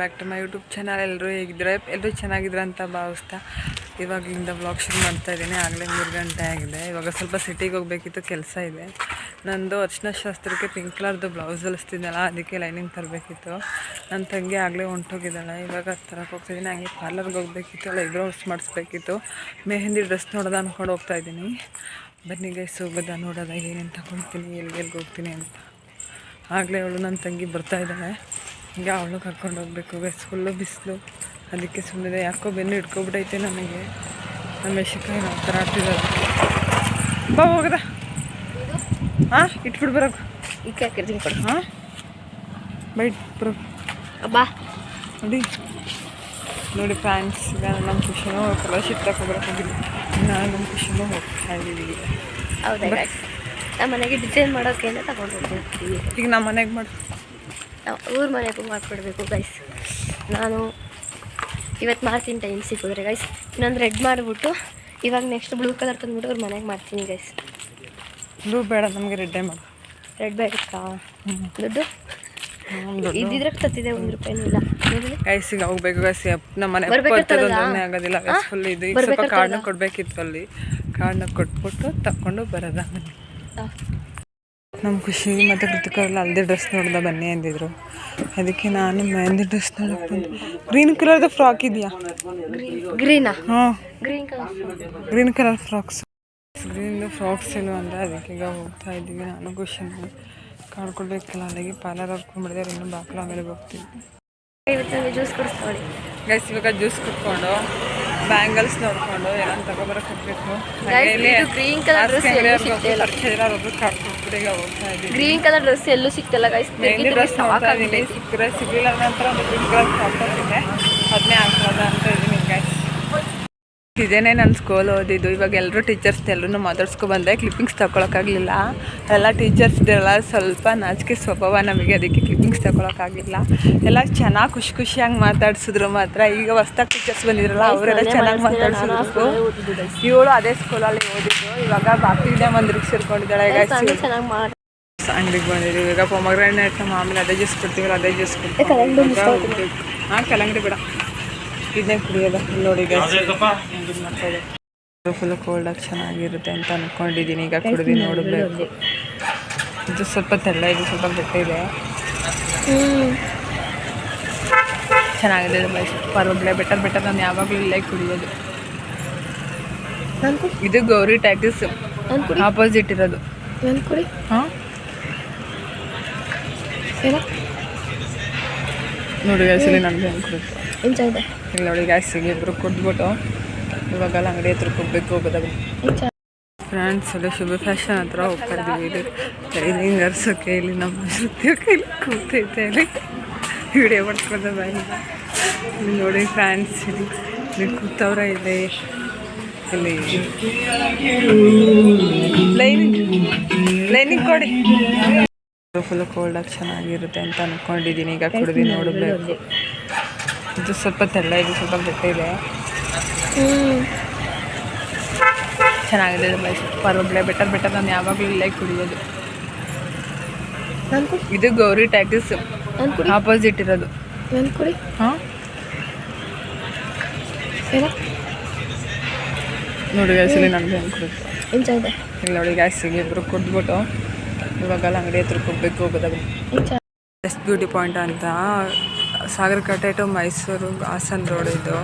Back to my YouTube channel. ಎಲ್ಲರೂ ಹೇಗಿದ್ದಾರೆ? ಎಲ್ಲರೂ ಚೆನ್ನಾಗಿದ್ರೆ ಅಂತ ಭಾವಿಸ್ತಾ ಇವಾಗಿಂದ ಬ್ಲಾಗ್ ಶುರು ಮಾಡ್ತಾ ಇದ್ದೀನಿ. ಆಗಲೇ ಮೂರು ಗಂಟೆ ಆಗಿದೆ. ಇವಾಗ ಸ್ವಲ್ಪ ಸಿಟಿಗೆ ಹೋಗಬೇಕಿತ್ತು, ಕೆಲಸ ಇದೆ. ನಂದು ಅರ್ಚನಾ ಶಾಸ್ತ್ರಕ್ಕೆ ಪಿಂಕ್ ಕಲರ್ದು ಬ್ಲೌಸ್ ಹೊಲಿಸ್ತಿದ್ದಲ್ಲ ಅದಕ್ಕೆ ಲೈನಿಂಗ್ ತರಬೇಕಿತ್ತು. ನನ್ನ ತಂಗಿ ಆಗಲೇ ಹೊಂಟೋಗಿದ್ದಾಳೆ. ಇವಾಗ ತರಕ್ಕೆ ಹೋಗ್ತಿದ್ದೀನಿ. ಹಂಗೆ ಪಾರ್ಲರ್ಗೆ ಹೋಗಬೇಕಿತ್ತು ಅಲ್ಲ ಐಬ್ರೋಸ್ ಮಾಡಿಸ್ಬೇಕಿತ್ತು. ಮೆಹಂದಿ ಡ್ರೆಸ್ ನೋಡೋದ ಅಂದ್ಕೊಂಡು ಹೋಗ್ತಾ ಇದ್ದೀನಿ. ಬನ್ನಿ ಗೈಸ್ ಹೋಗೋದ ನೋಡೋದ ಏನೇನು ತಗೊಳ್ತೀನಿ ಎಲ್ಲಿಗೆ ಹೋಗ್ತೀನಿ ಅಂತ. ಆಗಲೇ ಅವಳು ನನ್ನ ತಂಗಿ ಬರ್ತಾ ಇದ್ದಾಳೆ. ಈಗ ಅವಳು ಕರ್ಕೊಂಡು ಹೋಗ್ಬೇಕು ಗೈಸ್ ಫುಲ್ಲು ಬಿಸಿಲು. ಅದಕ್ಕೆ ಸುಮ್ಮನೆ ಯಾಕೋ ಬೆನ್ನು ಹಿಡ್ಕೊಬಿಟ್ಟೈತೆ ನನಗೆ ನಮ್ಮ ಶಿಕ್ಷಣ ಆ ಥರ ಆಗ್ತಿದ್ದಾರೆ ಬಾ ಹೋಗದ. ಹಾಂ ಇಟ್ಬಿಟ್ಟು ಬರೋಕು. ಈಕೆ ಹಾಕಿರ್ತೀನಿ ಕೊಡು. ಹಾಂ ಬೈಟ್ ಬರೋ. ಬಾ. ನೋಡಿ. ನೋಡಿ ಫ್ಯಾನ್ಸ್ ಈಗ ನಮ್ಮ ಖುಷಿನೂ ಸ್ಕಾಲರ್ಶಿಪ್ ತಗೊಬರೋಕ್ಕಾಗಿಲ್ಲ ನಾನು ನಮ್ಮ ಖುಷಿನೂ ಹೋಗ್ತಾ ಇದ್ದೀವಿ ಹೌದಾ ನಮ್ಮ ಮನೆಗೆ ಡಿಸೈನ್ ಮಾಡೋಕೆ ತಗೊಂಡು ಹೋಗ್ತೀವಿ. ಈಗ ನಮ್ಮ ಮನೆಗೆ ಮಾಡಿ. ನಾವು ಊರ ಮನೆಗೂ ಮಾಡಿಕೊಡ್ಬೇಕು ಗೈಸ್ ನಾನು ಇವತ್ತು ಮಾಡ್ತೀನಿ ಟೈಮ್ ಸಿಕ್ಕಿದ್ರೆ ಗೈಸ್ ಇನ್ನೊಂದು ರೆಡ್ ಮಾಡಿಬಿಟ್ಟು ಇವಾಗ ನೆಕ್ಸ್ಟ್ ಬ್ಲೂ ಕಲರ್ ತಂದ್ಬಿಟ್ಟು ಅವ್ರ ಮನೆಗೆ ಮಾಡ್ತೀನಿ ಗೈಸ್ ಬ್ಲೂ ಬೇಡ ನಮಗೆ ರೆಡ್ಡೇ ಮಾಡು. ರೆಡ್ ಬೇಕಾ ದುಡ್ಡು? ಇದ್ದಿದ್ರೆ ತತ್ತಿದೆ ಒಂದು ರೂಪಾಯಿ ಇಲ್ಲ ಗೈಸಿಗೆ ಹೋಗ್ಬೇಕು ಗೈಸ್ ನಮ್ಮ ಮನೆ ಆಗೋದಿಲ್ಲ ಗೈಸ್ ಫುಲ್ ಇದು. ಈಗ ಸ್ವಲ್ಪ ಕಾರ್ಡ್ನ ಕೊಡ್ಬೇಕಿತ್ತು ಅಲ್ಲಿ. ಕಾರ್ಡ್ನ ಕೊಟ್ಬಿಟ್ಟು ತಕೊಂಡು ಬರೋದ ನಮ್ಮ ಖುಷಿ ಮತ್ತು ಕೃತಿಕರೆಲ್ಲ ಹಲ್ದಿ ಡ್ರೆಸ್ ನೋಡ್ದ ಬನ್ನಿ ಅಂದಿದ್ರು. ಅದಕ್ಕೆ ನಾನು ಮೆಹಂದಿ ಡ್ರೆಸ್ ನೋಡಕ್ಕೆ ಬಂದೆ. ಗ್ರೀನ್ ಕಲರ್ದು ಫ್ರಾಕ್ ಇದೆಯಾ? ಗ್ರೀನಾ ಹಾಂ. Green colour green colour frocks ಗ್ರೀನ್ದು frocks ಇಲ್ಲ ಅಂದರೆ ಅದಕ್ಕೆ ಈಗ ಹೋಗ್ತಾ ಇದ್ದೀವಿ. ನಾನು ಖುಷಿನ ಕಾಡ್ಕೊಳ್ಬೇಕಲ್ಲ ಅಲ್ಲಿಗೆ ಪಾರ್ಲರ್ ಹೊರ್ಕೊಂಡ್ಬಿಡಿದ್ರೆ ಇನ್ನೂ ಬಾಕ್ಲ ಆಮೇಲೆ ಹೋಗ್ತೀವಿ. ಜ್ಯೂಸ್ ಕುಡಿಸ್ಕೊಳ್ಳಿ ಗೈಸ್ ಇವಾಗ ಜ್ಯೂಸ್ ಕುಟ್ಕೊಂಡು ಬ್ಯಾಂಗಲ್ಸ್ ನೋಡ್ಕೊಂಡು ಏನಂತ ತಗೊಬರಕ್ಕೆ ಹೋಗ್ಬೇಕು. ಗ್ರೀನ್ ಕಲರ್ ಇದ್ದೀವಿ ಗ್ರೀನ್ ಕಲರ್ ಡ್ರೆಸ್ ಎಲ್ಲೂ ಸಿಗ್ತಲ್ಲ ಗೈಸ್ ಮೆಹಂದಿ ಡ್ರೆಸ್ ನೋಡ್ತಾ ಇದ್ದೀನಿ ಸಿಕ್ಕರೆ ಸಿಗಲಿಲ್ಲ ನಂತರ ಒಂದು ಗ್ರೀನ್ ಕಲರ್ ಅದನ್ನೇ ಹಾಕೋದ ಅಂತ ಇದ್ದೀನಿ ಇದೇನೇ ನಾನು ಸ್ಕೂಲ್ ಓದಿದ್ದು. ಇವಾಗ ಎಲ್ಲರೂ ಟೀಚರ್ಸ್ ಎಲ್ಲರೂ ಮಾತಾಡ್ಸ್ಕೊ ಬಂದೆ. ಕ್ಲಿಪ್ಪಿಂಗ್ಸ್ ತಗೊಳಕ್ಕಾಗಲಿಲ್ಲ ಎಲ್ಲ ಟೀಚರ್ಸ್ದೆಲ್ಲ ಸ್ವಲ್ಪ ನಾಚಿಕೆ ಸ್ವಭಾವ ನಮಗೆ ಅದಕ್ಕೆ ಕ್ಲಿಪ್ಪಿಂಗ್ಸ್ ತಗೊಳಕ್ಕಾಗಲಿಲ್ಲ ಎಲ್ಲ ಚೆನ್ನಾಗಿ ಖುಷಿ ಖುಷಿಯಾಗಿ ಮಾತಾಡ್ಸಿದ್ರು ಮಾತ್ರ. ಈಗ ಹೊಸ್ದಾಗಿ ಟೀಚರ್ಸ್ ಬಂದಿರಲ್ಲ ಅವರೆಲ್ಲ ಚೆನ್ನಾಗಿ ಮಾತಾಡ್ಸಿದ್ರು ಇವಳು ಅದೇ ಸ್ಕೂಲಲ್ಲಿ ಓದಿದ್ದು. ಇವಾಗ ಬಾಕಿ ಮಂದಿರಿಗೆ ಸೇರ್ಕೊಂಡಿದ್ದಾಳೆ ಈಗ ಅಂಗಡಿಗೆ ಬಂದಿದ್ದೀವಿ. ಈಗ ಪೊಮಗ್ರಾನೇಟ್ ಮಾಮೂಲಿ ಅದೇ ಜ್ಯೂಸ್ ಕೊಡ್ತೀವಲ್ಲ ಅದೇ ಜ್ಯೂಸ್ ಕೊಡ್ತೀವಿ. ಹಾಂ ಕಲಂಗಡಿ ಬೇಡ. ಇದನ್ನೇ ಕುಡಿಯೋದ ನೋಡಿ ಫುಲ್ ಕೋಲ್ಡಾಗಿ ಚೆನ್ನಾಗಿರುತ್ತೆ ಅಂತ ಅನ್ಕೊಂಡಿದ್ದೀನಿ ಈಗ ಕುಡಿದು ನೋಡಬೇಕು. ಇದು ಸ್ವಲ್ಪ ತೆಳ್ಳ ಇದು ಸ್ವಲ್ಪ ಗಟ್ಟಿ ಇದೆ. ಚೆನ್ನಾಗಿದೆ ಪರವಾಗಿಲ್ಲ ಬೆಟರ್ ಬೆಟರ್ ನಾನು ಯಾವಾಗಲೂ ಇಲ್ಲೇ ಕುಡಿಯೋದು. ಇದು ಗೌರಿ ಟ್ಯಾಕ್ಸ್ ನಾನು ಕುಡಿ ಆಪೋಸಿಟ್ ಇರೋದು. ನಾನು ಕುಡಿ ಹಾಂ? ನೋಡಿ ಗ್ಯಾಸಲ್ಲಿ ನನಗೆ ಹೆಂಗೆ ಕೊಡುತ್ತೆ ಇಲ್ಲಿ ಇಲ್ಲ ನೋಡಿ ಗ್ಯಾಸಿಗೆ ಇಬ್ಬರು ಕೊಟ್ಬಿಟ್ಟು ಇವಾಗೆಲ್ಲ ಅಂಗಡಿ ಹತ್ರ ಕೊಡಬೇಕು ಹೋಗೋದಾಗ ಫ್ರೆಂಡ್ಸ್ ಎಲ್ಲ ಶುಭ ಫ್ಯಾಷನ್ ಹತ್ರ ಹೋಗ್ತಾ ಇದ್ದೀವಿ ಇಲ್ಲಿ ಟ್ರೈನಿಂಗ್ ಅರ್ಸೋಕೆ ಇಲ್ಲಿ ನಮ್ಮ ನೃತ್ಯಕ್ಕೆ ಇಲ್ಲಿ ಕೂತೈತೆ ಇಲ್ಲಿ. ವಿಡಿಯೋ ಮಾಡ್ಕೊಂಡು ಬಾಯಿಲ್ಲ ಇಲ್ಲಿ. ನೋಡಿ ಫ್ರೆಂಡ್ಸ್ ಇಲ್ಲಿ ಇಲ್ಲಿ ಕೂತವ್ರ ಇದೆ ಇಲ್ಲಿ. ಲೈನಿಂಗ್ ಲೈನಿಂಗ್ ಕೊಡಿ. ಫುಲ್ ಕೋಲ್ಡಾಗಿ ಚೆನ್ನಾಗಿರುತ್ತೆ ಅಂತ ಅನ್ಕೊಂಡಿದ್ದೀನಿ ಈಗ ಕುಡಿದು ನೋಡಬೇಕು. ಇದು ಸ್ವಲ್ಪ ತೆಳ್ಳ ಇದು ಸ್ವಲ್ಪ ಗಟ್ಟಿ ಇದೆ. ಚೆನ್ನಾಗಿದೆ ಪರವಾಗಿಲ್ಲ ಬೆಟರ್ ಬೆಟರ್ ನಾನು ಯಾವಾಗಲೂ ಇಲ್ಲೇ ಕುಡಿಯೋದು. ಇದು ಗೌರಿ ಟ್ಯಾಕ್ಸ್ ಆಪೋಸಿಟ್ ಇರೋದು. ಹಾಂ? ನೋಡಿ ಗ್ಯಾಸಲ್ಲಿ ನನಗೆ ಹೆಂಗೆ ಕೊಡುತ್ತೆ ಇಲ್ಲ ನೋಡಿ ಗ್ಯಾಸ್ ಇಬ್ಬರು ಕೊಟ್ಬಿಟ್ಟು ಇವಾಗೆಲ್ಲ ಅಂಗಡಿ ಹತ್ರ ಹೋಗ್ಬೇಕು ಹೋಗೋದಾಗ ಬೆಸ್ಟ್ ಬ್ಯೂಟಿ ಪಾಯಿಂಟ್ ಅಂತ ಸಾಗರಕಟ್ಟೆ ಟು ಮೈಸೂರು ಹಾಸನ್ ರೋಡ್ ಇದು.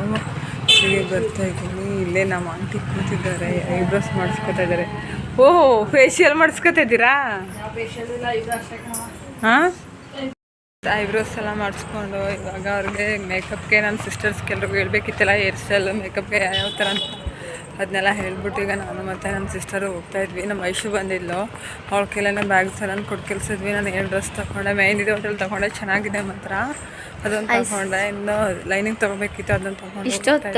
ಹೀಗೆ ಬರ್ತಾ ಇದ್ದೀನಿ. ಇಲ್ಲೇ ನಮ್ಮ ಆಂಟಿ ಕೂತಿದ್ದಾರೆ. ಐಬ್ರೋಸ್ ಮಾಡಿಸ್ಕೊತಾ ಇದ್ದಾರೆ. ಓಹ್ ಫೇಶಿಯಲ್ ಮಾಡಿಸ್ಕೊತಾ ಇದ್ದೀರಾ? ಹಾಂ? ಐಬ್ರೋಸ್ ಎಲ್ಲ ಮಾಡಿಸ್ಕೊಂಡು ಇವಾಗ ಅವ್ರಿಗೆ ಮೇಕಪ್ಗೆ ನನ್ನ ಸಿಸ್ಟರ್ಸ್ಗೆ ಎಲ್ರಿಗೂ ಹೇಳ್ಬೇಕಿತ್ತಲ್ಲ ಹೇರ್ ಸ್ಟೈಲ್ ಮೇಕಪ್ಗೆ ಯಾವ ಥರ ಅಂತ. ಅದನ್ನೆಲ್ಲ ಹೇಳ್ಬಿಟ್ಟು ಈಗ ನಾನು ಮತ್ತು ನನ್ನ ಸಿಸ್ಟರು ಹೋಗ್ತಾ ಇದ್ವಿ. ನಮ್ಮ ಐಶು ಬಂದಿದ್ಲು. ಅವಳ ಬ್ಯಾಗ್ ಬ್ಯಾಗ್ಸ್ ಎಲ್ಲ ಕೊಟ್ಟು ಕೆಲ್ಸಿದ್ವಿ. ನಾನು ಏನು ಡ್ರೆಸ್ ತೊಗೊಂಡೆ. ಮೆಹಂದಿದೆ ಹೋಟೆಲ್ ತೊಗೊಂಡೆ. ಚೆನ್ನಾಗಿದೆ ಮಾತ್ರ. ಅದೊಂದು ತೊಗೊಂಡೆ. ಇನ್ನು ಲೈನಿಂಗ್ ತೊಗೋಬೇಕಿತ್ತು. ಅದನ್ನು ತೊಗೊಂಡು ಇಷ್ಟೊತ್ತು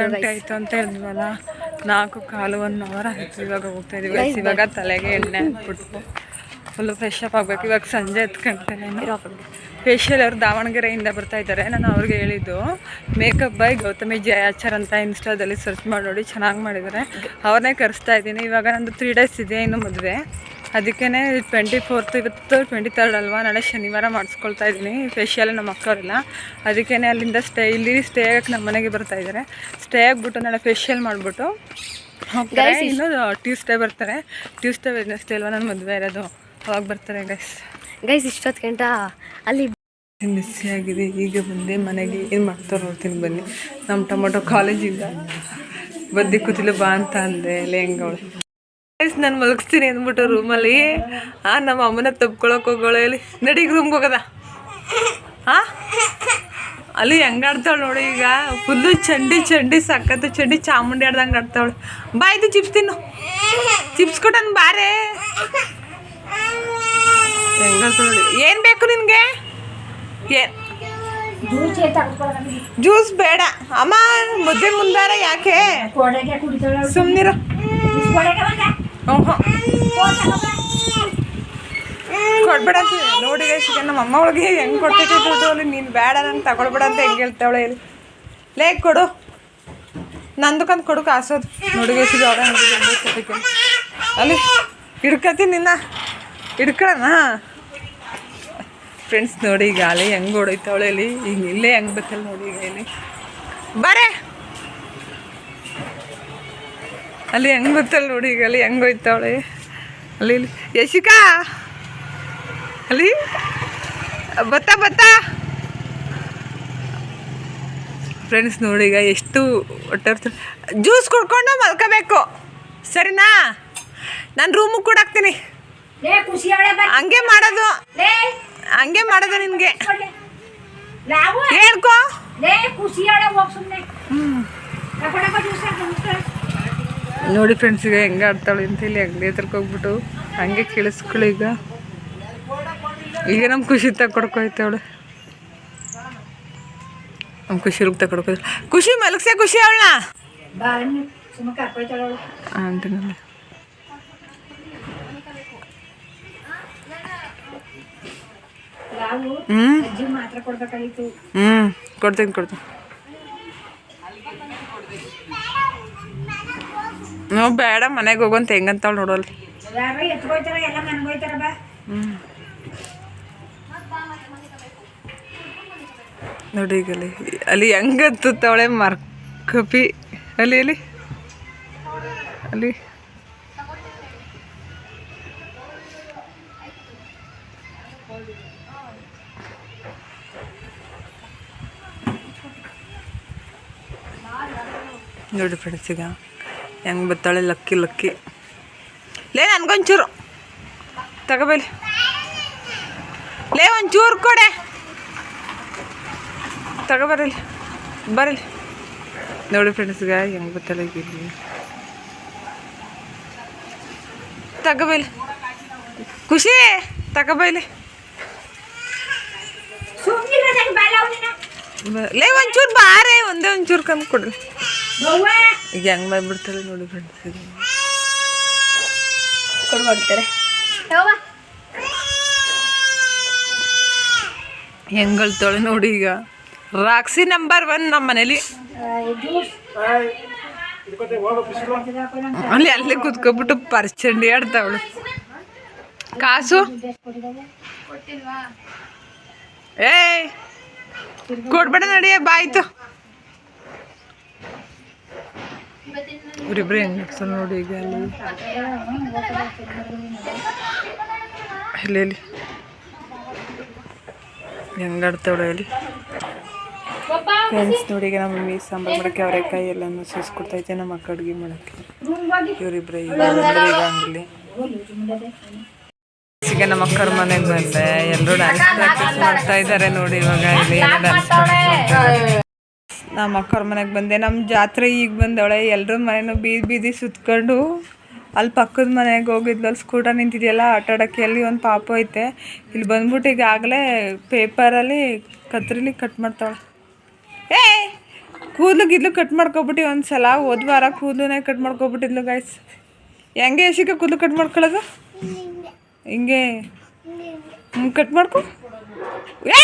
ಗಂಟೆ? ಆಯಿತು ಅಂತ ಹೇಳಿದ್ವಲ್ಲ. ನಾಲ್ಕು ಕಾಲು ಒನ್ ಅವರ ಆಯಿತು. ಇವಾಗ ಹೋಗ್ತಾ ಇದ್ದೀವಿ. ಇವಾಗ ತಲೆಗೆ ಎಣ್ಣೆ ಹಾಕ್ಬಿಟ್ಟು. ಫುಲ್ಲು ಫ್ರೆಶ್ ಅಪ್ ಆಗಬೇಕು. ಇವಾಗ ಸಂಜೆ ಹತ್ತು ಗಂಟೆ ಫೇಶಿಯಲ್ ಅವರು ದಾವಣಗೆರೆಯಿಂದ ಬರ್ತಾ ಇದ್ದಾರೆ. ನಾನು ಅವ್ರಿಗೆ ಹೇಳಿದ್ದು ಮೇಕಪ್ ಬೈ ಗೌತಮಿ ಜಯಾಚಾರ್ ಅಂತ ಇನ್ಸ್ಟಾದಲ್ಲಿ ಸರ್ಚ್ ಮಾಡಿ ನೋಡಿ ಚೆನ್ನಾಗಿ ಮಾಡಿದ್ದಾರೆ. ಅವ್ರನ್ನೇ ಕರೆಸ್ತಾ ಇದ್ದೀನಿ. ಇವಾಗ ನಂದು ತ್ರೀ ಡೇಸ್ ಇದೆ ಇನ್ನು ಮದುವೆ. ಅದಕ್ಕೇ ಟ್ವೆಂಟಿ ಫೋರ್ತ್ ಇವತ್ತು ಟ್ವೆಂಟಿ ತರ್ಡ್ ಅಲ್ವಾ? ನಾಳೆ ಶನಿವಾರ ಮಾಡಿಸ್ಕೊಳ್ತಾ ಇದ್ದೀನಿ. ಫೇಶಿಯಲ್ ನಮ್ಮ ಅಕ್ಕವರೆಲ್ಲ. ಅದಕ್ಕೇ ಅಲ್ಲಿಂದ ಸ್ಟೇ ಇಲ್ಲಿ ಸ್ಟೇ ಆಗಕ್ಕೆ ನಮ್ಮ ಮನೆಗೆ ಬರ್ತಾ ಇದ್ದಾರೆ. ಸ್ಟೇ ಆಗಿಬಿಟ್ಟು ನಾಳೆ ಫೇಶಿಯಲ್ ಮಾಡಿಬಿಟ್ಟು ಹೋಗ್ತಾರೆ. ಇನ್ನು ಟ್ಯೂಸ್ಡೇ ಬರ್ತಾರೆ. ಟ್ಯೂಸ್ಡೇ ವೆಡ್ನೆಸ್ಡೇ ಅಲ್ವಾ? ನನ್ನ ಮದುವೆ ಇರೋದು. ಅವಾಗ ಬರ್ತಾರೆ ಗೈಸ್ ಗೈಸ್ ಇಷ್ಟೊತ್ತು ಗಂಟ ಅಲ್ಲಿ ಮಿಸ್ಸಿ ಆಗಿದೆ ಈಗ ಬಂದೆ ಮನೆಗೆ ಏನು ಮಾಡ್ತಾರೆ ನೋಡ್ತೀನಿ ಬನ್ನಿ. ನಮ್ಮ ಟೊಮೊಟೊ ಕಾಲೇಜಿಂದ ಬದ್ದಿ ಕೂತಿಲ್ಲ ಬಾ ಅಂತ ಅಂದೆ ಗೈಸ್ ನಾನು ಮಲಗಿಸ್ತೀನಿ ಅಂದ್ಬಿಟ್ಟು ರೂಮಲ್ಲಿ ಆ ನಮ್ಮ ಅಮ್ಮನ ತಪ್ಕೊಳಕ್ ಹೋಗೋಳೆ. ನಡಿ ನಡಿಗೆ ರೂಮ್ಗೆ ಹೋಗದ? ಹಾ ಅಲ್ಲಿ ಹೆಂಗಾಡ್ತಾಳೆ ನೋಡಿ ಈಗ. ಫುಲ್ಲು ಚಂಡಿ ಚಂಡಿ ಸಖತ್ತು ಚಂಡಿ ಚಾಮುಂಡಿ ಆಡ್ದಂಗೆ ಆಡ್ತಾವಳು ಬಾ ಇದು ಚಿಪ್ಸ್ ತಿನ್ನು. ಚಿಪ್ಸ್ ಕೊಟ್ಟನ್ ಬಾರೆ. ಏನು ಬೇಕು ನಿನಗೆ? ಜ್ಯೂಸ್ ಬೇಡ. ಅಮ್ಮ ಮುದ್ದೆ ಮುಂದಾರ ಯಾಕೆ? ಸುಮ್ನಿರು. ಓಹೋ. ಕೊಡ್ಬೇಡ ಅಂತ ನೋಡಿ ಈಗ ನಮ್ಮ ಅಮ್ಮ ಒಳಗೆ ಹೆಂಗೆ ಕೊಡ್ತೈತೆ ಅಲ್ಲಿ ನೀನು ಬೇಡ, ನನ್ ತಗೊಳ್ಬೇಡ ಅಂತ ಹೆಂಗೆ ಹೇಳ್ತಾವಳೆ ಇಲ್ಲಿ. ಲೇಕ್ ಕೊಡು. ನಂದಕ್ಕಂತ ಕೊಡು ಕಾಸೋದು ನೋಡಿ ಅವಳ ಅಲ್ಲಿ, ಹಿಡ್ಕತಿ ನಿನ್ನ. ಹಿಡ್ಕೊಳ್ಳೋಣ? ಫ್ರೆಂಡ್ಸ್ ನೋಡಿ, ಈಗ ಅಲೆ ಹೆಂಗೆ ಹೊಡೈತಾವಳೆ ಇಲ್ಲಿ? ಈಗ ಇಲ್ಲೇ ಹೆಂಗೆ ಬತ್ತಲ್ಲ ನೋಡಿ ಈಗ ಇಲ್ಲಿ. ಬರೇ! ಅಲ್ಲಿ ಹೆಂಗೆ ಬತ್ತಲ್ಲ ನೋಡಿ ಈಗ ಅಲ್ಲಿ ಹೆಂಗೆ ಹೋಯ್ತಾವಳೆ? ಅಲ್ಲಿ ಇಲ್ಲಿ. ಯಶಿಕಾ! ಅಲ್ಲಿ? ಬತ್ತ ಬತ್ತ! ಫ್ರೆಂಡ್ಸ್ ನೋಡಿ, ಈಗ ಎಷ್ಟು ಹೊಟ್ಟೆ ಜ್ಯೂಸ್ ಕುಡ್ಕೊಂಡು ಮಲ್ಕೋಬೇಕು. ಸರಿನಾ? ನಾನು ರೂಮಿಗೆ ಕೂಡ ಹಂಗೆ ಮಾಡೋದು. ಹಂಗೆ ಮಾಡೋದು ನಿನಗೆ. ಹೇಳ್ಕೋ. ನೋಡಿ ಫ್ರೆಂಡ್ಸ್ ಈಗ ಹೆಂಗೆ ಆಡ್ತಾಳೆ ಅಂತ ಹೇಳಿ ಅಂಗಡಿ ಹತ್ರಕ್ಕೆ ಹೋಗ್ಬಿಟ್ಟು ಹಂಗೆ ಕೇಳಿಸ್ಕೊಳ್ಳಿ ಈಗ. ಈಗ ನಮ್ಮ ಖುಷಿ ತಗೊಡ್ಕೊಯ್ತಾವಳೆ ನಮ್ಮ ಖುಷಿ ರೂಪ ತಗೊಡ್ಕೊ ಖುಷಿ ಮಲಗ್ಸೆ ಖುಷಿ ಅವಳನ್ನ. ಅಂತ ಅಂತೀನಲ್ಲ ಕೊಡ್ಬೇಕಾಗಿತ್ತು. ಹ್ಞೂ ಕೊಡ್ತೀನಿ ಕೊಡ್ತೀನಿ. ನಾವು ಬೇಡ ಮನೆಗೆ ಹೋಗಂತ ಹೆಂಗಂತಾವ್ ನೋಡಲ್ಲ ನೋಡಿ ಈಗ ಅಲ್ಲಿ ಅಲ್ಲಿ ಹೆಂಗತ್ತವಳೆ ಮರ್ಕಪಿ ಅಲ್ಲಿ ಅಲ್ಲಿ. ಅಲ್ಲಿ. ನೋಡಿ ಫ್ರೆಂಡ್ಸ್ ಈಗ ಹೆಂಗೆ ಬರ್ತಾಳೆ? Lucky lucky. ಲೇ, ನನಗೊಂಚೂರು. ತಗೋಬೇಲಿ. ಲೇ, ಒಂಚೂರು ಕೊಡೆ. ತಗೋಬರಲಿ ಬರಲಿ. ನೋಡಿ ಫ್ರೆಂಡ್ಸ್ಗ ಹೆಂಗೆ ಬತ್ತಾಳೆ ಇಲ್ಲಿ. ತಗೋಬೇಲಿ ಖುಷಿ. ತಗೋಬೈಲಿ ಸುಮ್ನಿರ ಬಾ ಲಾವು ನೀನ ಬ- ಲೇ ಒಂಚೂರು ಬಾರೆ ಒಂದೇ ಒಂಚೂರು ಕಮ್ಮಿ ಕೊಡ್ರಿ ಬವ್ವ. ಈಗ ಹೆಂಗ್ ಮಾಡ್ಬಿಡ್ತಾರೆ ನೋಡಿ ಫ್ರೆಂಡ್ಸ್ ಈಗ. ತೊಳೆ ಹೆಂಗೆ ಅಳ್ತಾಳೆ ನೋಡಿ ಈಗ. ರಾಕ್ಸಿ ನಂಬರ್ ಒನ್ ನಮ್ಮ ಮನೇಲಿ. ಅಲ್ಲಿ ಅಲ್ಲಿ ಅಲ್ಲೇ ಕುತ್ಕೊಬಿಟ್ಟು ಪರ್ಚಂಡಿ ಆಡ್ತಾವಳು. ಕಾಸು? ಏಯ್ ಕೊಡ್ಬೇಡ ನಡಿಯ ಬಾಯ್ತು ಇವ್ರಿಬ್ರು ಹೆಂಗ್ ಇರ್ತಾರೆ ನೋಡಿ ಈಗ ಅಲ್ಲಿ ಇಲ್ಲಿ ಇಲ್ಲಿ ಹೆಂಗ್ ಆಡ್ತಾವಳೆ ಅಲ್ಲಿ ಫ್ರೆಂಡ್ಸ್ ನೋಡಿ ಈಗ ನಮ್ಮ ಮಮ್ಮಿ ಸಾಂಬಾರು ಮಾಡೋಕ್ಕೆ ಅವರೆಕಾಯಿ ಎಲ್ಲನೂ ಸೂಸ್ಕೊಡ್ತೈತೆ ನಮ್ಮ ಅಕ್ಕ ಅಡುಗೆ ಮಾಡೋಕ್ಕೆ ಇವರಿಬ್ರು ಈಗ ಬಂದ್ರು ಈಗ ನಮ್ಮ ಅಕ್ಕರ ಮನೆಗೆ ಬಂದೆ. ಎಲ್ಲರೂ ಡ್ಯಾನ್ಸ್ ಪ್ರಾಕ್ಟೀಸ್ ಮಾಡ್ತಾ ಇದ್ದಾರೆ ನೋಡಿ ಇವಾಗ. ಇಲ್ಲಿ ಡ್ಯಾನ್ಸ್ ನಮ್ಮ ಅಕ್ಕರ ಮನೆಗೆ ಬಂದೆ. ನಮ್ಮ ಜಾತ್ರೆ ಈಗ ಬಂದವಳೆ. ಎಲ್ಲರ ಮನೇನು ಬೀದಿ ಬೀದಿ ಸುತ್ಕೊಂಡು ಅಲ್ಲಿ ಪಕ್ಕದ ಮನೆಗೆ ಹೋಗಿದ್ಲು. ಅಲ್ಲಿ ಸ್ಕೂಟರ್ ನಿಂತಿದೆಯಲ್ಲ, ಆಟ ಆಡೋಕ್ಕೆ ಅಲ್ಲಿ ಒಂದು ಪಾಪು ಐತೆ. ಇಲ್ಲಿ ಬಂದ್ಬಿಟ್ಟು ಈಗಾಗಲೇ ಪೇಪರಲ್ಲಿ ಕತ್ರಿಲಿ ಕಟ್ ಮಾಡ್ತಾಳೆ. ಏ, ಕೂದಲು ಗಿದ್ಲು ಕಟ್ ಮಾಡ್ಕೊಬಿಟ್ಟು ಒಂದು ಸಲ ಹೋದ್ವಾರ ಕೂದಲನ್ನೇ ಕಟ್ ಮಾಡ್ಕೊಬಿಟ್ಟಿದ್ಲು ಗಾಯ್ಸ್ ಹೆಂಗೆ ಯಶಿಕ ಕೂದಲು ಕಟ್ ಮಾಡ್ಕೊಳ್ಳೋದು? ಹಿಂಗೆ. ಹ್ಞೂ ಕಟ್ ಮಾಡ್ಕೊ. ಏ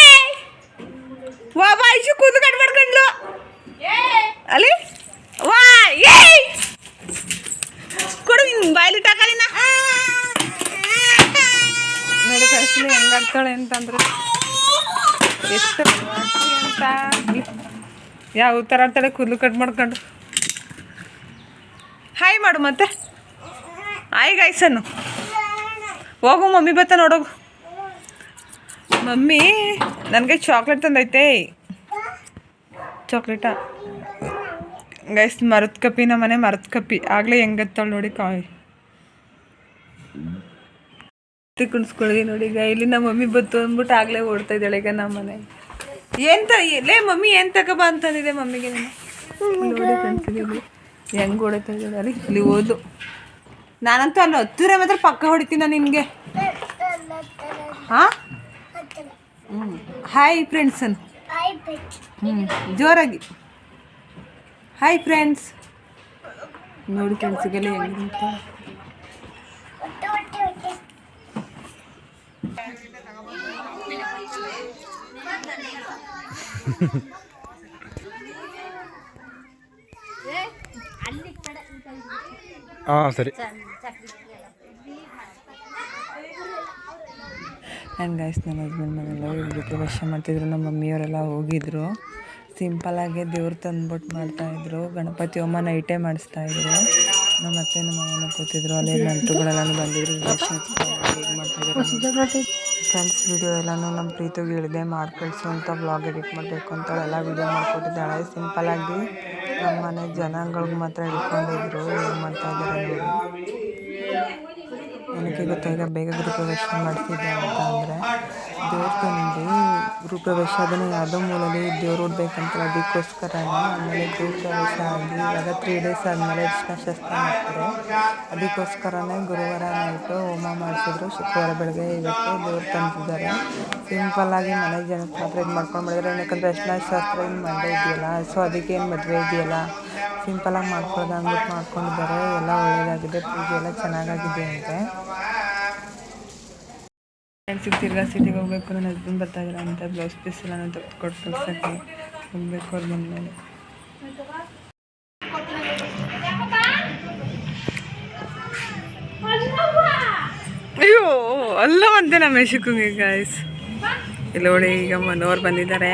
ವಾ ಇಶು ಕೂದಲು ಕಟ್ ಮಾಡ್ಕೊಂಡ್ಲು. ಅಲ್ಲಿ? ವಾ ಏಯ್! ಕೊಡು ನಿನ್ ಬಾಯಲ್ಲಿ ಟಾಕಲಿನ ಹೆಂಗ್ ಆಡ್ತಾಳೆ ಅಂತಂದ್ರೆ. ಎಷ್ಟು ಅಂತ. ಯಾವ ಥರ ಆಡ್ತಾಳೆ ಕೂದಲು ಕಟ್ ಮಾಡ್ಕೊಂಡು. ಹಾಯ್ ಮಾಡು ಮತ್ತೆ. ಹಾಯ್ ಗಾಯ್ಸನ್ನು ಹೋಗು, ಮಮ್ಮಿ ಬತ್ತ ನೋಡೋಗು ಮಮ್ಮಿ, ನನಗೆ ಚಾಕ್ಲೇಟ್ ತಂದೈತೆ. ಚಾಕ್ಲೇಟ ಗೈಸ್ ಮರದ ಕಪ್ಪಿ ನಮ್ಮ ಮನೆ ಮರದ ಕಪ್ಪಿ. ಆಗಲೇ ಹೆಂಗತ್ತಾಳೆ ನೋಡಿ ಕಾಯ್. ಕುಣಿಸ್ಕೊಳ್ಳಿ ನೋಡಿ, ಈಗ ಇಲ್ಲಿ ನಮ್ಮ ಮಮ್ಮಿ ಬತ್ತು ಅಂದ್ಬಿಟ್ಟು ಆಗಲೇ ಓಡ್ತಾ ಇದ್ದಾಳೆ ಈಗ ನಮ್ಮ ಮನೆ. ಏನ್ ತ ಲೇ ಮಮ್ಮಿ, ಏನು ತಗೋಬಾ ಅಂತಂದಿದೆ ಮಮ್ಮಿಗೆ ನೋಡಿ ಫ್ರೆಂಡ್ಸಿಗೆ ಹೆಂಗೆ ಹೊಡಿತಾ ಇದ್ದಾಳೆ. ಅಲ್ಲಿ ಇಲ್ಲಿ ಓದು ನಾನಂತೂ ಅಲ್ಲಿ ಹತ್ತಿರ ಮಾತ್ರ ಪಕ್ಕ ಹೊಡಿತೀನ ನಿನಗೆ. ಹಾಂ ಹ್ಞೂ ಹಾಯ್ ಫ್ರೆಂಡ್ಸನ್ ಹ್ಞೂ ಜೋರಾಗಿ. ಹಾಯ್ ಫ್ರೆಂಡ್ಸ್ ನೋಡಿ ಫ್ರೆಂಡ್ಸಿಗೆಲ್ಲ ಹೆಂಗಿರುತ್ತೆ. ಹಾಂ ಸರಿ. ಆ್ಯಂಡ್ ಗೈಸ್ ನನ್ನ ಹಸ್ಬೆಂಡ್ ಮನೆಲ್ಲ ಹೋಗಿ ವರ್ಷ ಮಾಡ್ತಿದ್ರು. ನಮ್ಮ ಮಮ್ಮಿಯವರೆಲ್ಲ ಹೋಗಿದ್ರು. ಸಿಂಪಲಾಗಿ ದೇವ್ರು ತಂದ್ಬಿಟ್ಟು ಮಾಡ್ತಾಯಿದ್ರು ಗಣಪತಿ ಹೋಮ ನೈಟೇ ಮಾಡಿಸ್ತಾ ಇದ್ರು. ನಮ್ಮ ಅತ್ತೆ ನಮ್ಮ ಮಾವನ ಕೂತಿದ್ರು. ಅಲ್ಲಿ ನಂಟುಗಳೆಲ್ಲ ಬಂದಿದ್ರು. ಹೇಗೆ ಮಾಡ್ತಾಯಿದ್ರು ಫ್ರೆಂಡ್ಸ್ ವಿಡಿಯೋ ಎಲ್ಲನೂ ನಮ್ಮ ಪ್ರೀತಿಗೆ ಇಳಿದೆ ಮಾಡಿ ಅಂತ ವ್ಲಾಗ್ ಎಡಿಟ್ ಮಾಡಬೇಕು ಅಂತ ಎಲ್ಲ ವೀಡಿಯೋ ಮಾಡಿಕೊಟ್ಟಿದ್ದಾಳೆ. ಸಿಂಪಲಾಗಿ ನಮ್ಮ ಮನೆ ಜನಗಳಿಗೆ ಮಾತ್ರ ಹಿಡ್ಕೊಂಡಿದ್ರು ಏನು ಮಾಡ್ತಾ ಇದ್ದಾರೆ ನೋಡಿ. ನನಗೆ ಗೊತ್ತಾಗ ಬೇಗ ಗೃಹಪ್ರವೇಶ ಮಾಡ್ತಿದ್ದೆ ಅಂತ ಅಂದರೆ ದೇವಸ್ಥಾನದಲ್ಲಿ ಗೃಹಪ್ರವೇಶ ಅದನ್ನು ಯಾವುದೋ ಮೂಲಲ್ಲಿ ದೇವ್ರು ಉಡ್ಬೇಕಂತ ಅದಕ್ಕೋಸ್ಕರ ಆಮೇಲೆ ಗೃಹಪ್ರವೇಶ ಆಗಿ ಇವಾಗ ತ್ರೀ ಡೇಸ್ ಆದಮೇಲೆ ಅರಿಶಿನ ಶಾಸ್ತ್ರ ಮಾಡ್ತಾರೆ. ಅದಕ್ಕೋಸ್ಕರನೇ ಗುರುವಾರ ನೈಟು ಹೋಮ ಮಾಡಿಸಿದ್ರು. ಶುಕ್ರವಾರ ಬೆಳಗ್ಗೆ ಇವತ್ತು ದೇವ್ರು ತಂದಿದ್ದಾರೆ. ಸಿಂಪಲ್ಲಾಗಿ ಮನೆ ಜನಕ್ಕೆ ಮಾತ್ರ ಇದು ಮಾಡ್ಕೊಂಡು ಮಾಡಿದ್ರೆ ಯಾಕಂದರೆ ಅರಿಶಿನ ಶಾಸ್ತ್ರ ಏನು ಮದುವೆ ಇದೆಯಲ್ಲ? ಸೊ ಅದಕ್ಕೆ ಏನು ಮದುವೆ ಇದೆಯಲ್ಲ? ಸಿಂಪಲಾಗಿ ಮಾಡ್ಕೊಳ್ಳೋದು ಮಾಡ್ಕೊಂಡಿದ್ದಾರೆ. ಎಲ್ಲ ಒಳ್ಳೆಯದಾಗಿದೆ ಪೂಜೆ ಎಲ್ಲ ಚೆನ್ನಾಗಾಗಿದೆ ಅಂತೆ. ಫ್ರೆಂಡ್ಸಿಗೆ ತಿರ್ಗಾ ಸಿಟಿಗೆ ಹೋಗ್ಬೇಕು ನನ್ನ ಹಸ್ಬೆಂಡ್ ಬರ್ತಾ ಇದ್ದಾರೆ ಅಂತ ಬ್ಲೌಸ್ ಪೀಸ್ ಎಲ್ಲ ತೆಗೆದುಕೊಟ್ಟು ಕಳ್ಸೋಕ್ಕೆ ಹೋಗ್ಬೇಕು ಅವ್ರು ಬಂದಮೇಲೆ ಅಯ್ಯೋ, ಅಲ್ಲ ಅಂತೆ ನಮ್ಮ ಯಶಕ್ಕಂಗೆ ಗಾಯ್ಸ್ ಇಲ್ಲಿ ನೋಡಿ ಈಗ ಮನೋರು ಬಂದಿದ್ದಾರೆ.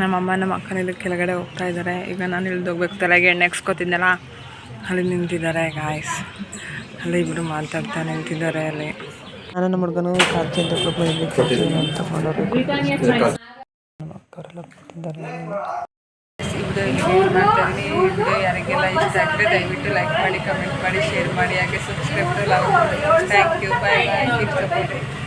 ನಮ್ಮಮ್ಮ ನಮ್ಮ ಅಕ್ಕನಿಂದ ಕೆಳಗಡೆ ಹೋಗ್ತಾ ಇದ್ದಾರೆ ಈಗ ನಾನು ಇಳ್ದು ಹೋಗ್ಬೇಕು, ತಲೆಗೆ ಎಣ್ಣೆ ಎಕ್ಸ್ಕೊತಿದ್ದೆಲ್ಲ ಅಲ್ಲಿ ನಿಂತಿದ್ದಾರೆ ಗಾಯ್ಸ್ ಅಲ್ಲಿ ಇಬ್ಬರು ಮಾತಾಡ್ತಾ ನಿಂತಿದ್ದಾರೆ ಅಲ್ಲಿ. ನಾನು ನಮ್ಮ ಹುಡುಗನು ಖಾತೆ ಅಂತ ಪ್ರೊಫೈಲ್ ಯಾರಿಗೆಲ್ಲ ಇಷ್ಟ ಆದರೆ ದಯವಿಟ್ಟು ಲೈಕ್ ಮಾಡಿ ಕಮೆಂಟ್ ಮಾಡಿ ಶೇರ್ ಮಾಡಿ ಹಾಗೆ subscribe thank you bye bye keep support